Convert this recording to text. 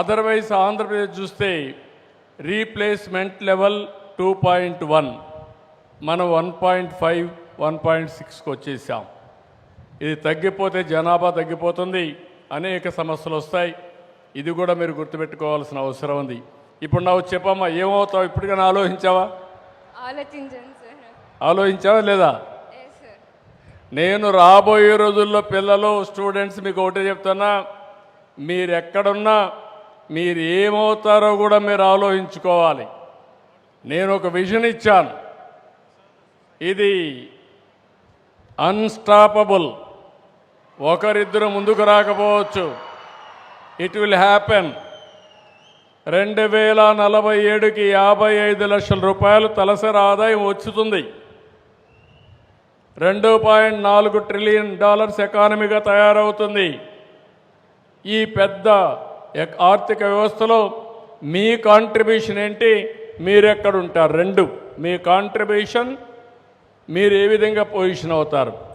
Otherwise Andhra Pradesh చూస్తే replacement level two point one మనం one point five one point సిక్స్కి వచ్చేసాం. ఇది తగ్గిపోతే జనాభా తగ్గిపోతుంది అనేక సమస్యలు వస్తాయి. ఇది కూడా మీరు గుర్తుపెట్టుకోవాల్సిన అవసరం ఉంది. ఇప్పుడు నాకు చెప్పమ్మా ఏమవుతావు? ఇప్పటికైనా ఆలోచించావా? ఆలోచించావా లేదా? నేను రాబోయే రోజుల్లో పిల్లలు స్టూడెంట్స్ మీకు ఒకటే చెప్తున్నా మీరు ఎక్కడున్నా మీరు ఏమవుతారో కూడా మీరు ఆలోచించుకోవాలి. నేను ఒక విజన్ ఇచ్చాను. ఇది అన్స్టాపబుల్. ఒకరిద్దరు ముందుకు రాకపోవచ్చు. It will happen. రెండు వేల నలభై ఏడుకి యాభై ఐదు లక్షల రూపాయలు తలసరి ఆదాయం వచ్చుతుంది. రెండు పాయింట్ నాలుగు ట్రిలియన్ డాలర్స్ ఎకానమీగా తయారవుతుంది. ఈ పెద్ద ఆర్థిక వ్యవస్థలో మీ కాంట్రిబ్యూషన్ ఏంటి? మీరెక్కడుంటారు? రెండు. మీ కాంట్రిబ్యూషన్ మీరు ఏ విధంగా పొజిషన్ అవుతారు?